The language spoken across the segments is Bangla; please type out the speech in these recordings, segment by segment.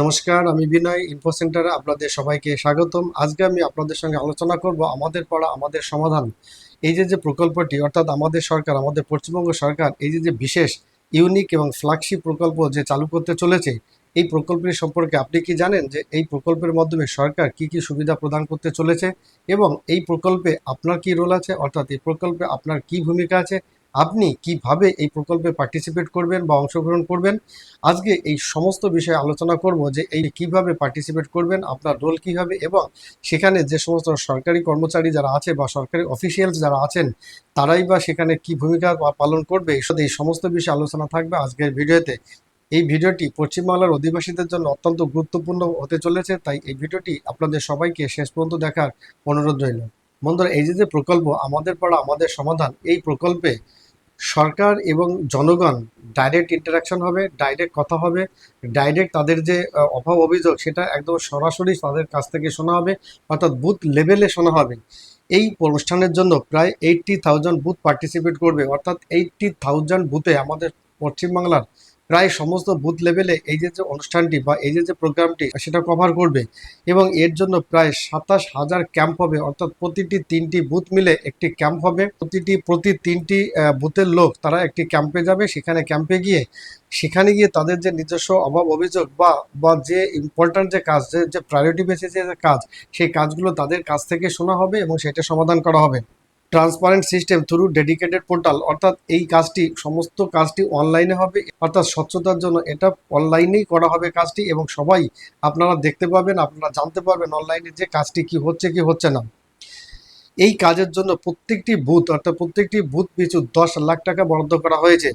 নমস্কার, আমি বিনয় ইনফো সেন্টারে আপনাদের সবাইকে স্বাগতম। আজকে আমি আপনাদের সঙ্গে আলোচনা করব আমাদের পাড়া, আমাদের সমাধান। এই যে যে প্রকল্পটি, অর্থাৎ আমাদের সরকার, আমাদের পশ্চিমবঙ্গ সরকার, এই যে যে বিশেষ ইউনিক এবং ফ্ল্যাগশিপ প্রকল্প যে চালু করতে চলেছে, এই প্রকল্পটি সম্পর্কে আপনি কি জানেন যে, এই প্রকল্পের মাধ্যমে সরকার কি কি সুবিধা প্রদান করতে চলেছে এবং এই প্রকল্পে আপনার কি রোল আছে? অর্থাৎ এই প্রকল্পে আপনার কি ভূমিকা আছে? আপনি কীভাবে এই প্রকল্পে পার্টিসিপেট করবেন বা অংশগ্রহণ করবেন? আজকে এই সমস্ত বিষয়ে আলোচনা করব যে এই কীভাবে পার্টিসিপেট করবেন, আপনার রোল কী হবে এবং সেখানে যে সমস্ত সরকারি কর্মচারী যারা আছে বা সরকারি অফিসিয়ালস যারা আছেন, তারাই বা সেখানে কি ভূমিকা পালন করবে এই সমস্ত বিষয়ে আলোচনা থাকবে আজকের ভিডিওতে। এই ভিডিওটি পশ্চিমবাংলার অধিবাসীদের জন্য অত্যন্ত গুরুত্বপূর্ণ হতে চলেছে, তাই এই ভিডিওটি আপনাদের সবাইকে শেষ পর্যন্ত দেখার অনুরোধ রইল। বন্ধুরা, এই যে যে প্রকল্প আমাদের পাড়া, আমাদের সমাধান, এই প্রকল্পে সরকার এবং জনগণ ডাইরেক্ট ইন্টারাকশন হবে ডাইরেক্ট কথা হবে ডাইরেক্ট তাদের যে অভাব অভিযোগ সেটা একদম সরাসরি তাদের কাছ থেকে শোনা হবে, অর্থাৎ বুথ লেভেলে শোনা হবে। এই অনুষ্ঠানের জন্য প্রায় এইটটি থাউজেন্ড বুথ পার্টিসিপেট করবে। অর্থাৎ এইটটি থাউজেন্ড বুথে আমাদের পশ্চিমবাংলার প্রায় সমস্ত বুথ লেভেলে এই যে যে অনুষ্ঠানটি বা এই যে যে প্রোগ্রামটি সেটা কভার করবে এবং এর জন্য প্রায় সাতাশ হাজার ক্যাম্প হবে, অর্থাৎ প্রতিটি তিনটি বুথ মিলে একটি ক্যাম্প হবে। প্রতিটি, প্রতি তিনটি বুথের লোক তারা একটি ক্যাম্পে যাবে। সেখানে ক্যাম্পে গিয়ে, সেখানে গিয়ে তাদের যে নিজস্ব অভাব অভিযোগ বা বা যে ইম্পর্ট্যান্ট যে কাজ, যে যে প্রায়োরিটি বেসিস যে কাজ, সেই কাজগুলো তাদের কাছ থেকে শোনা হবে এবং সেটা সমাধান করা হবে। Transparent system through dedicated portal. অর্থাৎ এই কাজটি, সমস্ত কাজটি অনলাইনে হবে, অর্থাৎ স্বচ্ছতার জন্য এটা অনলাইনেই করা হবে কাজটি এবং সবাই আপনারা দেখতে পাবেন, আপনারা জানতে পারবেন অনলাইনে যে কাজটি কি হচ্ছে কি হচ্ছে না। এই কাজের জন্য প্রত্যেকটি বুথ, অর্থাৎ প্রত্যেকটি বুথ পিছু দশ লাখ টাকা বরাদ্দ করা হয়েছে।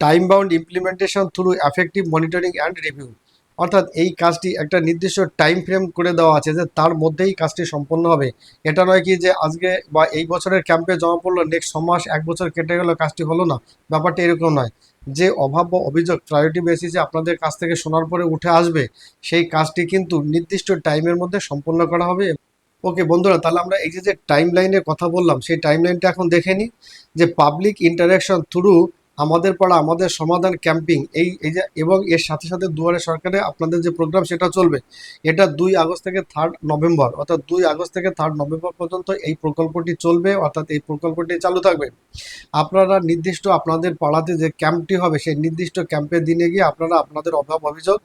Time bound implementation through effective monitoring and review অর্থাৎ এই কাজটি একটা নির্দিষ্ট টাইম ফ্রেম করে দেওয়া আছে যে তার মধ্যেই কাজটি সম্পন্ন হবে। এটা নয় কি যে আজকে বা এই বছরের ক্যাম্পে জমা পড়ল নেক্সট ছ মাস এক বছর কেটে গেল, কাজটি হলো না। ব্যাপারটা এরকম নয়। যে অভাব বা অভিযোগ প্রায়োরিটি বেসিসে আপনাদের কাছ থেকে শোনার পরে উঠে আসবে, সেই কাজটি কিন্তু নির্দিষ্ট টাইমের মধ্যে সম্পন্ন করা হবে। ওকে বন্ধুরা, তাহলে আমরা এই যে টাইম লাইনের কথা বললাম, সেই টাইম লাইনটা এখন দেখে নিই। যে পাবলিক ইন্টারাকশন থ্রু আমাদের পাড়া, আমাদের সমাধান ক্যাম্পিং, এই এই যে, এবং এর সাথে সাথে দুয়ারে সরকারে আপনাদের যে প্রোগ্রাম সেটা চলবে। এটা দুই আগস্ট থেকে থার্ড নভেম্বর, অর্থাৎ দুই আগস্ট থেকে থার্ড নভেম্বর পর্যন্ত এই প্রকল্পটি চলবে, অর্থাৎ এই প্রকল্পটি চালু থাকবে। আপনারা নির্দিষ্ট আপনাদের পাড়াতে যে ক্যাম্পটি হবে, সেই নির্দিষ্ট ক্যাম্পের দিনে গিয়ে আপনারা আপনাদের অভাব অভিযোগ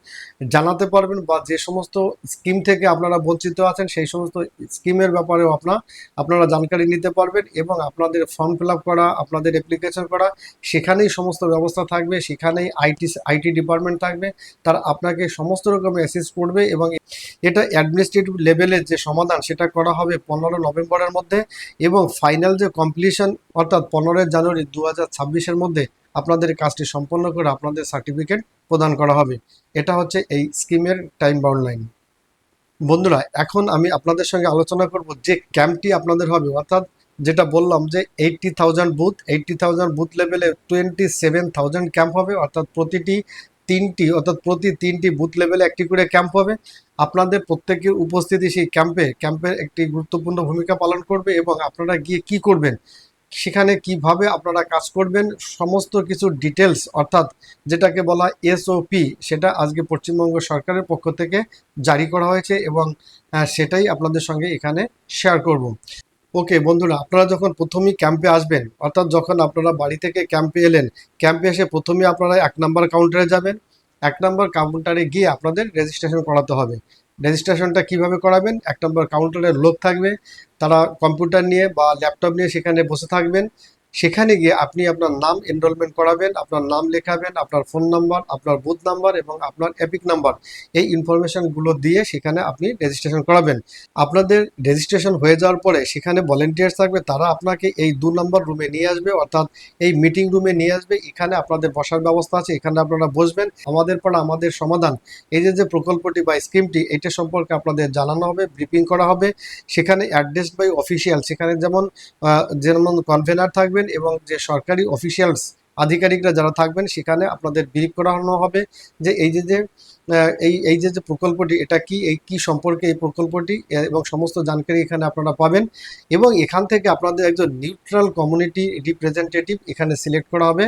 জানাতে পারবেন বা যে সমস্ত স্কিম থেকে আপনারা বঞ্চিত আছেন, সেই সমস্ত স্কিমের ব্যাপারেও আপনার আপনারা জানকারি নিতে পারবেন এবং আপনাদের ফর্ম ফিল করা, আপনাদের অ্যাপ্লিকেশন করা সেখানেই সমস্ত ব্যবস্থা থাকবে, সেখানেই আইটি আইটি ডিপার্টমেন্ট থাকবে, তারা আপনাকে সমস্ত রকমের অ্যাসিস্ট করবে এবং এটা অ্যাডমিনিস্ট্রেটিভ লেভেলের যে সমাধান সেটা করা হবে পনেরো নভেম্বরের মধ্যে এবং ফাইনাল যে কমপ্লিশন অর্থাৎ পনেরোই জানুয়ারি দু হাজার মধ্যে আপনাদের কাজটি সম্পন্ন করে আপনাদের সার্টিফিকেট প্রদান করা হবে। এটা হচ্ছে এই স্কিমের টাইম বাউন্ড লাইন বন্ধুরা, এখন আমি আপনাদের সঙ্গে আলোচনা করব যে ক্যাম্পটি আপনাদের হবে, অর্থাৎ যেটা বললাম যে eighty thousand booth eighty thousand booth লেভেলে টোয়েন্টি সেভেন থাউজেন্ড ক্যাম্প হবে, অর্থাৎ প্রতিটি তিনটি, অর্থাৎ প্রতি তিনটি বুথ লেভেলে একটি করে ক্যাম্প হবে। আপনাদের প্রত্যেকের উপস্থিতি সেই ক্যাম্পে ক্যাম্পের একটি গুরুত্বপূর্ণ ভূমিকা পালন করবে এবং আপনারা গিয়ে কি করবেন, সেখানে কীভাবে আপনারা কাজ করবেন, সমস্ত কিছু ডিটেলস অর্থাৎ যেটাকে বলা এসওপি সেটা আজকে পশ্চিমবঙ্গ সরকারের পক্ষ থেকে জারি করা হয়েছে এবং সেটাই আপনাদের সঙ্গে এখানে শেয়ার করব। ওকে বন্ধুরা, আপনারা যখন প্রথমেই ক্যাম্পে আসবেন, অর্থাৎ যখন আপনারা বাড়ি থেকে ক্যাম্পে এলেন ক্যাম্পে এসে প্রথমেই আপনারা এক নাম্বার কাউন্টারে যাবেন। এক নম্বর কাউন্টারে গিয়ে আপনাদের রেজিস্ট্রেশন করাতে হবে। রেজিস্ট্রেশনটা কীভাবে করাবেন? এক নম্বর কাউন্টারের লোক থাকবে, তারা কম্পিউটার নিয়ে বা ল্যাপটপ নিয়ে সেখানে বসে থাকবেন। সেখানে গিয়ে আপনি আপনার নাম এনরোলমেন্ট করাবেন, আপনার নাম লেখাবেন, আপনার ফোন নাম্বার আপনার বুথ নাম্বার এবং আপনার এপিক নাম্বার এই ইনফরমেশনগুলো দিয়ে সেখানে আপনি রেজিস্ট্রেশন করাবেন। আপনাদের রেজিস্ট্রেশন হয়ে যাওয়ার পরে সেখানে ভলেন্টিয়ার্স থাকবে, তারা আপনাকে এই দু নম্বর রুমে নিয়ে আসবে, অর্থাৎ এই মিটিং রুমে নিয়ে আসবে। এখানে আপনাদের বসার ব্যবস্থা আছে, এখানে আপনারা বসবেন। আমাদের পর আমাদের সমাধান। এই যে যে প্রকল্পটি বা স্কিমটি এটা সম্পর্কে আপনাদের জানানো হবে ব্রিফিং করা হবে। সেখানে অ্যাড্রেস বাই অফিসিয়াল সেখানে যেমন যেমন কনভেনার থাকবেন এবং যে সরকারি অফিসিয়ালস আধিকারিকরা যারা থাকবেন, সেখানে আপনাদের ব্রিফ করানো হবে যে এই যে যে এই এই যে যে প্রকল্পটি, এটা কি, এই কি সম্পর্কে এই প্রকল্পটি এবং সমস্ত জানকারি এখানে আপনারা পাবেন এবং এখান থেকে আপনাদের একজন নিউট্রাল কমিউনিটি রিপ্রেজেন্টেটিভ এখানে সিলেক্ট করা হবে।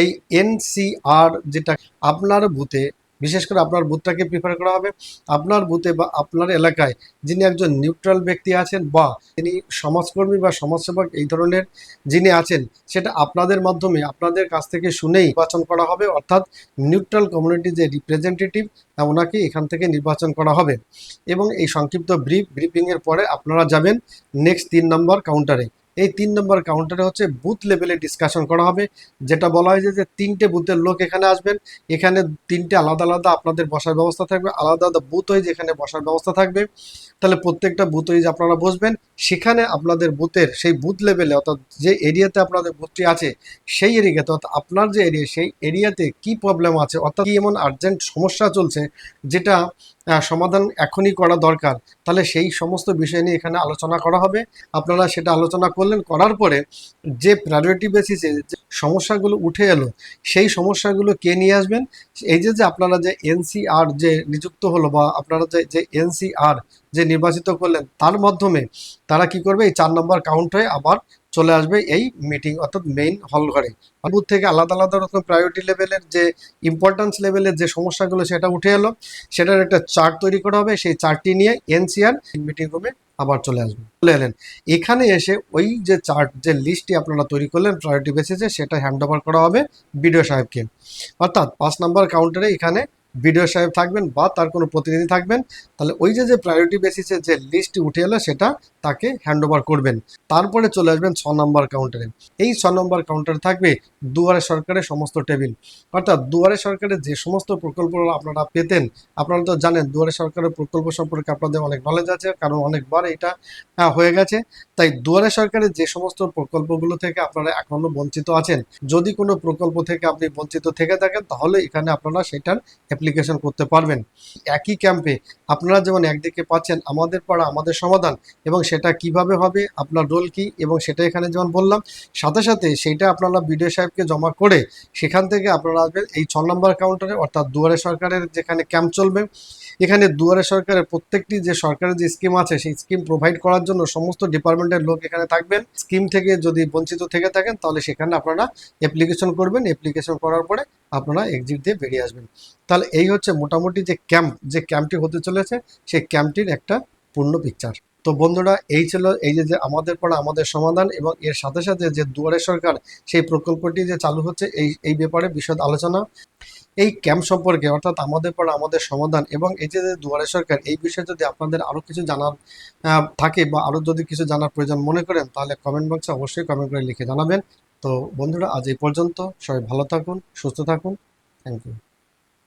এই এনসিআর যেটা, আপনার বুথে বিশেষ করে আপনার বুথটাকে প্রিফার করা হবে। আপনার বুথে বা আপনার এলাকায় যিনি একজন নিউট্রাল ব্যক্তি আছেন বা তিনি সমাজকর্মী বা সমাজসেবক এই ধরনের যিনি আছেন, সেটা আপনাদের মাধ্যমে আপনাদের কাছ থেকে শুনেই নির্বাচন করা হবে। অর্থাৎ নিউট্রাল কমিউনিটি যে রিপ্রেজেন্টেটিভ ওনাকে এখান থেকে নির্বাচন করা হবে। এবং এই সংক্ষিপ্ত ব্রিফ ব্রিফিংয়ের পরে আপনারা যাবেন নেক্সট তিন নম্বর কাউন্টারে এই তিন নম্বর কাউন্টারে হচ্ছে বুথ লেভেলে ডিসকাশন করা হবে, যেটা বলা হয় যে তিনটে বুথের লোক এখানে আসবেন, এখানে তিনটে আলাদা আলাদা আপনাদের বসার ব্যবস্থা থাকবে, আলাদা আলাদা বুথ ওয়াইজ এখানে বসার ব্যবস্থা থাকবে, তাহলে প্রত্যেকটা বুথ ওয়াইজ আপনারা বসবেন, সেখানে আপনাদের বুথের সেই বুথ লেভেলে অর্থাৎ যে এরিয়াতে আপনাদের বুথটি আছে, সেই এরিয়াতে অর্থাৎ আপনার যে এরিয়া সেই এরিয়াতে কি প্রবলেম আছে, অর্থাৎ কি এমন আর্জেন্ট সমস্যা চলছে, যেটা সমাধান এখনই করা দরকার। তাহলে সেই সমস্ত বিষয় নিয়ে এখানে আলোচনা করা হবে। আপনারা সেটা আলোচনা করলেন, করার পরে যে প্রায়োরিটি বেসিসে যে সমস্যাগুলো উঠে এলো, সেই সমস্যাগুলো কে নিয়ে আসবেন? এই যে যে আপনারা যে এনসিআর যে নিযুক্ত হলো বা আপনারা যে যে এনসিআর যে নির্বাচিত করলেন, তার মাধ্যমে তারা কি করবে? এই চার নম্বর কাউন্ট হয়ে আবার চলে আসবে এই মিটিং অর্থাৎ মেইন হল ঘরে। বুথ থেকে আলাদা আলাদা রকম প্রায়োরিটি লেভেলের যে ইম্পর্টেন্স লেভেলের যে সমস্যাগুলো, সেটা উঠে এলো। সেটার একটা চার্ট তৈরি করা হবে। সেই চার্টটি নিয়ে এনসিআর মিটিং রুমে আবার চলে আসবে। চলে এলেন। এখানে এসে ওই যে চার্ট যে লিস্টটি আপনারা তৈরি করলেন প্রায়োরিটি বেসিসে সেটা হ্যান্ড ওভার করা হবে বিডিও সাহেবকে। অর্থাৎ পাঁচ নাম্বার কাউন্টারে এখানে বিডিও সাহেব থাকবেন বা তার কোনো প্রতিনিধি থাকবেন, তাহলে ওই যে যে প্রায়োরিটি বেসিসে যে লিস্টটি উঠে এলো, সেটা তাকে হ্যান্ড ওভার করবেন। তারপরে চলে আসবেন ছ নম্বর কাউন্টারে এই ছ নম্বর কাউন্টারে থাকবে দুয়ারে সরকারের সমস্ত টেবিল অর্থাৎ দুয়ারে সরকারের যে সমস্ত প্রকল্প আপনারা পেতেন, আপনারা তো জানেন দুয়ারে সরকারের প্রকল্প সম্পর্কে আপনাদের অনেক নলেজ আছে, কারণ অনেকবার এটা হয়ে গেছে। তাই দুয়ারে সরকারের যে সমস্ত প্রকল্পগুলো থেকে আপনারা এখনও বঞ্চিত আছেন, যদি কোনো প্রকল্প থেকে আপনি বঞ্চিত থেকে থাকেন, তাহলে এখানে আপনারা সেটার অ্যাপ্লিকেশন করতে পারবেন। একই ক্যাম্পে আপনারা যেমন একদিকে পাচ্ছেন, আমাদের পাড়া আমাদের সমাধান এবং সেটা কীভাবে হবে, আপনার রোল কি এবং সেটা এখানে যেমন বললাম, সাথে সাথে সেইটা আপনারা বিডিও সাহেবকে জমা করে সেখান থেকে আপনারা আসবেন এই ছ নম্বর কাউন্টারে অর্থাৎ দুয়ারে সরকারের যেখানে ক্যাম্প চলবে। এখানে দুয়ারে সরকারের প্রত্যেকটি যে সরকারের যে স্কিম আছে, সেই স্কিম প্রোভাইড করার জন্য সমস্ত ডিপার্টমেন্টের লোক এখানে থাকবেন। স্কিম থেকে যদি বঞ্চিত থেকে থাকেন, তাহলে সেখানে আপনারা অ্যাপ্লিকেশন করবেন। অ্যাপ্লিকেশন করার পরে আপনারা এক্সিট দিয়ে বেরিয়ে আসবেন। তাহলে এই হচ্ছে মোটামুটি যে ক্যাম্প যে ক্যাম্পটি হতে চলেছে, সেই ক্যাম্পটির একটা পূর্ণ পিকচার তো বন্ধুরা, এই ছিল এই যে আমাদের পড়া, আমাদের সমাধান এবং এর সাথে সাথে যে দুয়ারে সরকার, সেই প্রকল্পটি যে চালু হচ্ছে, এই এই ব্যাপারে বিশদ আলোচনা। এই ক্যাম্প সম্পর্কে অর্থাৎ আমাদের পড়া, আমাদের সমাধান এবং এই যে দুয়ারে সরকার, এই বিষয়ে যদি আপনাদের আরও কিছু জানার থাকে বা আরও যদি কিছু জানার প্রয়োজন মনে করেন, তাহলে কমেন্ট বক্সে অবশ্যই কমেন্ট করে লিখে জানাবেন। তো বন্ধুরা আজ এই পর্যন্ত। সবাই ভালো থাকুন সুস্থ থাকুন। Thank you